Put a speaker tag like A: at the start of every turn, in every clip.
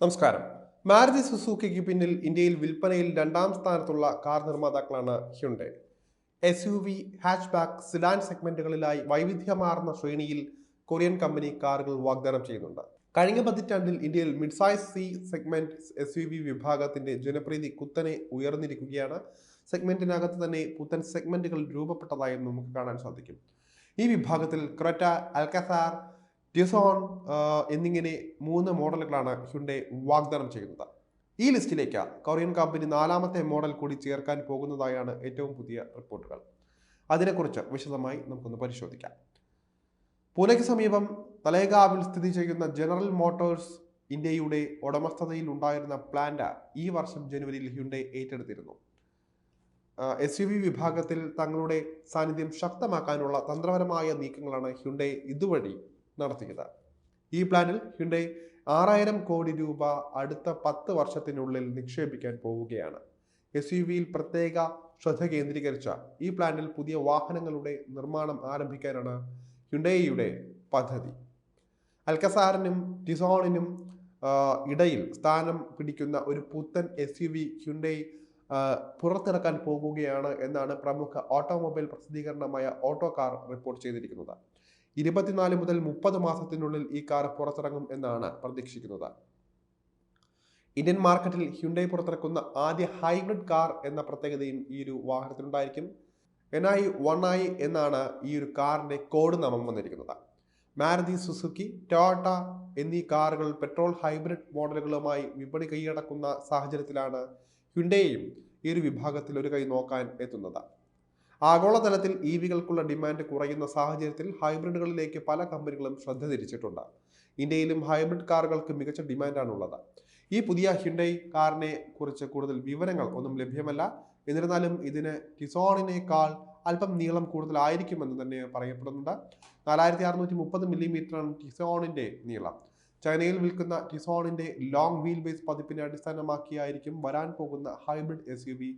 A: നമസ്കാരം. മാരുതി സുസൂക്കിക്ക് പിന്നിൽ ഇന്ത്യയിൽ വിൽപ്പനയിൽ രണ്ടാം സ്ഥാനത്തുള്ള car നിർമ്മാതാക്കളാണ് Hyundai. S U V hatchback sedan സെഗ്മെന്റുകളിലായി വൈവിധ്യമാർന്ന ശ്രേണിയിൽ കൊറിയൻ കമ്പനി കാറുകൾ വാഗ്ദാനം ചെയ്യുന്നുണ്ട്. കഴിഞ്ഞ പതിറ്റാണ്ടിൽ ഇന്ത്യയിൽ mid size C segment S U V വിഭാഗത്തിന്റെ ജനപ്രീതി കുത്തനെ ഉയർന്നിരിക്കുകയാണ്. സെഗ്മെന്റിനകത്ത് തന്നെ പുത്തൻ സെഗ്മെന്റുകൾ രൂപപ്പെട്ടതായും നമുക്ക് കാണാൻ സാധിക്കും. ഈ വിഭാഗത്തിൽ ക്രൊറ്റ അൽക്കസാർ ഡിസോൺ എന്നിങ്ങനെ മൂന്ന് മോഡലുകളാണ് ഹ്യുണ്ടെ വാഗ്ദാനം ചെയ്യുന്നത്. ഈ ലിസ്റ്റിലേക്ക് കൊറിയൻ കമ്പനി നാലാമത്തെ മോഡൽ കൂടി ചേർക്കാൻ പോകുന്നതായാണ് ഏറ്റവും പുതിയ റിപ്പോർട്ടുകൾ. അതിനെക്കുറിച്ച് വിശദമായി നമുക്കൊന്ന് പരിശോധിക്കാം. പൂനെക്ക് സമീപം തലേഗാവിൽ സ്ഥിതി ചെയ്യുന്ന ജനറൽ മോട്ടോഴ്സ് ഇന്ത്യയുടെ ഉടമസ്ഥതയിൽ ഉണ്ടായിരുന്ന പ്ലാന്റ് ഈ വർഷം ജനുവരിയിൽ ഹ്യുണ്ടെ ഏറ്റെടുത്തിരുന്നു. എസ് യു വി വിഭാഗത്തിൽ തങ്ങളുടെ സാന്നിധ്യം ശക്തമാക്കാനുള്ള തന്ത്രപരമായ നീക്കങ്ങളാണ് ഹ്യുണ്ടെ ഇതുവഴി നടത്തിയത്. ഈ പ്ലാനിൽ ഹിണ്ടൈ ആറായിരം കോടി രൂപ അടുത്ത പത്ത് വർഷത്തിനുള്ളിൽ നിക്ഷേപിക്കാൻ പോവുകയാണ്. എസ് യു വിയിൽ പ്രത്യേക ശ്രദ്ധ കേന്ദ്രീകരിച്ച ഈ പ്ലാനിൽ പുതിയ വാഹനങ്ങളുടെ നിർമ്മാണം ആരംഭിക്കാനാണ് ഹ്യുണ്ടേയുടെ പദ്ധതി. അൽക്കസാറിനും ടിസോണിനും ഇടയിൽ സ്ഥാനം പിടിക്കുന്ന ഒരു പുത്തൻ എസ് യു വി ഹ്യുണ്ടേ പുറത്തിറക്കാൻ പോകുകയാണ് എന്നാണ് പ്രമുഖ ഓട്ടോമൊബൈൽ പ്രസിദ്ധീകരണമായ ഓട്ടോ കാർ റിപ്പോർട്ട് ചെയ്തിരിക്കുന്നത്. ഇരുപത്തിനാല് മുതൽ മുപ്പത് മാസത്തിനുള്ളിൽ ഈ കാർ പുറത്തിറങ്ങും എന്നാണ് പ്രതീക്ഷിക്കുന്നത്. ഇന്ത്യൻ മാർക്കറ്റിൽ ഹ്യുണ്ടൈ പുറത്തിറക്കുന്ന ആദ്യ ഹൈബ്രിഡ് കാർ എന്ന പ്രത്യേകതയും ഈ ഒരു വാഹനത്തിനുണ്ടായിരിക്കും എൻ ഐ വൺ ഐ എന്നാണ് ഈ ഒരു കാറിന്റെ കോഡ് നാമം വന്നിരിക്കുന്നത്. മാരുതി സുസുക്കി ടൊയോട്ട എന്നീ കാറുകൾ പെട്രോൾ ഹൈബ്രിഡ് മോഡലുകളുമായി വിപണി കൈയടക്കുന്ന സാഹചര്യത്തിലാണ് ഹ്യുണ്ടേയും ഈ ഒരു വിഭാഗത്തിൽ ഒരു കൈ നോക്കാൻ എത്തുന്നത്. ആഗോളതലത്തിൽ ഇ വികൾക്കുള്ള ഡിമാൻഡ് കുറയുന്ന സാഹചര്യത്തിൽ ഹൈബ്രിഡുകളിലേക്ക് പല കമ്പനികളും ശ്രദ്ധ തിരിച്ചിട്ടുണ്ട്. ഇന്ത്യയിലും ഹൈബ്രിഡ് കാറുകൾക്ക് മികച്ച ഡിമാൻഡാണുള്ളത്. ഈ പുതിയ ഹിൻഡൈ കാറിനെ കുറിച്ച് കൂടുതൽ വിവരങ്ങൾ ഒന്നും ലഭ്യമല്ല. എന്നിരുന്നാലും ഇതിന് ടിസോണിനേക്കാൾ അല്പം നീളം കൂടുതലായിരിക്കുമെന്ന് തന്നെ പറയപ്പെടുന്നുണ്ട്. നാലായിരത്തി അറുന്നൂറ്റി മുപ്പത് മില്ലിമീറ്ററാണ് ടിസോണിന്റെ നീളം. ചൈനയിൽ വിൽക്കുന്ന ടിസോണിന്റെ ലോങ് വീൽ ബേസ് പതിപ്പിനെ അടിസ്ഥാനമാക്കിയായിരിക്കും വരാൻ പോകുന്ന ഹൈബ്രിഡ് എസ് യു വി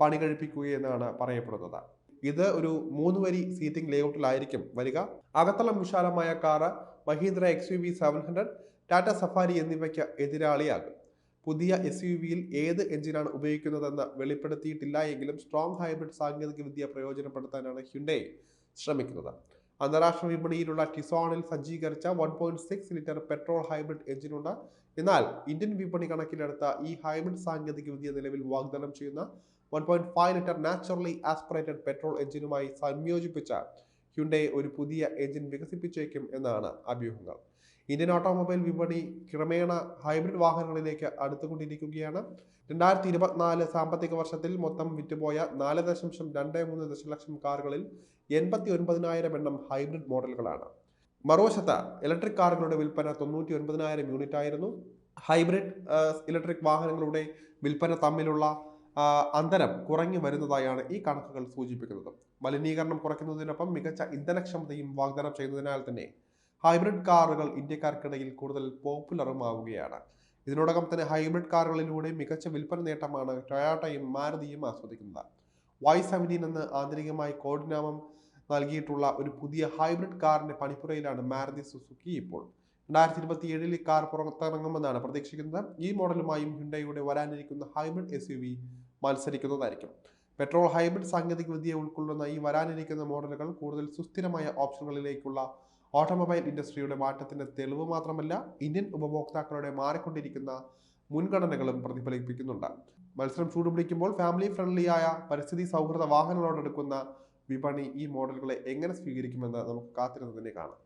A: പണി കഴിപ്പിക്കുകയെന്നാണ് പറയപ്പെടുന്നത്. ഇത് ഒരു മൂന്ന് വരി സീറ്റിംഗ് ലേഔട്ടിലായിരിക്കും വരിക അകത്തളം വിശാലമായ car Mahindra X U V seven hundred Tata Safari എന്നിവയ്ക്ക് എതിരാളിയാകും. പുതിയ എസ് യു വിയിൽ ഏത് എഞ്ചിനാണ് ഉപയോഗിക്കുന്നതെന്ന് വെളിപ്പെടുത്തിയിട്ടില്ല എങ്കിലും സ്ട്രോങ് ഹൈബ്രിഡ് സാങ്കേതികവിദ്യ പ്രയോജനപ്പെടുത്താനാണ് ഹ്യുണ്ടേ ശ്രമിക്കുന്നത്. അന്താരാഷ്ട്ര വിപണിയിലുള്ള ടിസോണിൽ സജ്ജീകരിച്ച one point six litre petrol hybrid എഞ്ചിനുണ്ട് എന്നാൽ ഇന്ത്യൻ വിപണി കണക്കിലെടുത്ത ഈ ഹൈബ്രിഡ് സാങ്കേതികവിദ്യ നിലവിൽ വാഗ്ദാനം ചെയ്യുന്ന one point five litre naturally aspirated petrol എഞ്ചിനുമായി സംയോജിപ്പിച്ച ഹ്യുണ്ടേ ഒരു പുതിയ എഞ്ചിൻ വികസിപ്പിച്ചേക്കും എന്നാണ് അഭ്യൂഹങ്ങൾ. ഇന്ത്യൻ ഓട്ടോമൊബൈൽ വിപണി ക്രമേണ ഹൈബ്രിഡ് വാഹനങ്ങളിലേക്ക് അടുത്തുകൊണ്ടിരിക്കുകയാണ്. രണ്ടായിരത്തി ഇരുപത്തിനാല് സാമ്പത്തിക വർഷത്തിൽ മൊത്തം വിറ്റുപോയ നാല് ദശാംശം രണ്ട് മൂന്ന് ദശലക്ഷം കാറുകളിൽ എൺപത്തി ഒൻപതിനായിരം എണ്ണം ഹൈബ്രിഡ് മോഡലുകളാണ്. മറുവശത്ത് ഇലക്ട്രിക് കാറുകളുടെ വിൽപ്പന തൊണ്ണൂറ്റി ഒൻപതിനായിരം യൂണിറ്റ് ആയിരുന്നു ഹൈബ്രിഡ് ഇലക്ട്രിക് വാഹനങ്ങളുടെ വിൽപ്പന തമ്മിലുള്ള അന്തരം കുറഞ്ഞു വരുന്നതായാണ് ഈ കണക്കുകൾ സൂചിപ്പിക്കുന്നത്. മലിനീകരണം കുറയ്ക്കുന്നതിനൊപ്പം മികച്ച ഇന്ധനക്ഷമതയും വാഗ്ദാനം ചെയ്യുന്നതിനാൽ തന്നെ ഹൈബ്രിഡ് കാറുകൾ ഇന്ത്യക്കാർക്കിടയിൽ കൂടുതൽ പോപ്പുലറുമാവുകയാണ്. ഇതിനോടകം തന്നെ ഹൈബ്രിഡ് കാറുകളിലൂടെ മികച്ച വിൽപ്പന നേട്ടമാണ് ടൊയാട്ടയും മാരുതിയും ആസ്വദിക്കുന്നത്. വൈ സെവന്റീൻ എന്ന് ആന്തരികമായി കോഡിനാമം നൽകിയിട്ടുള്ള ഒരു പുതിയ ഹൈബ്രിഡ് കാറിന്റെ പണിപ്പുരയിലാണ് മാരുതി സുസുക്കി ഇപ്പോൾ. രണ്ടായിരത്തി ഇരുപത്തി ഏഴിൽ ഈ കാർ പുറത്തിറങ്ങുമെന്നാണ് പ്രതീക്ഷിക്കുന്നത്. ഈ മോഡലുമായും ഹിൻഡയുടെ വരാനിരിക്കുന്ന ഹൈബ്രിഡ് എസ് യു വി മത്സരിക്കുന്നതായിരിക്കും. പെട്രോൾ ഹൈബ്രിഡ് സാങ്കേതികവിദ്യ ഉൾക്കൊള്ളുന്ന ഈ വരാനിരിക്കുന്ന മോഡലുകൾ കൂടുതൽ സുസ്ഥിരമായ ഓപ്ഷനുകളിലേക്കുള്ള ഓട്ടോമൊബൈൽ ഇൻഡസ്ട്രിയുടെ മാറ്റത്തിന്റെ തെളിവ് മാത്രമല്ല ഇന്ത്യൻ ഉപഭോക്താക്കളുടെ മാറിക്കൊണ്ടിരിക്കുന്ന മുൻഗണനകളും പ്രതിഫലിപ്പിക്കുന്നുണ്ട്. മത്സരം ചൂടുപിടിക്കുമ്പോൾ ഫാമിലി ഫ്രണ്ട്ലിയായ പരിസ്ഥിതി സൗഹൃദ വാഹനങ്ങളോടെടുക്കുന്ന വിപണി ഈ മോഡലുകളെ എങ്ങനെ സ്വീകരിക്കുമെന്ന് നമുക്ക് കാത്തിരുന്ന് തന്നെ കാണാം.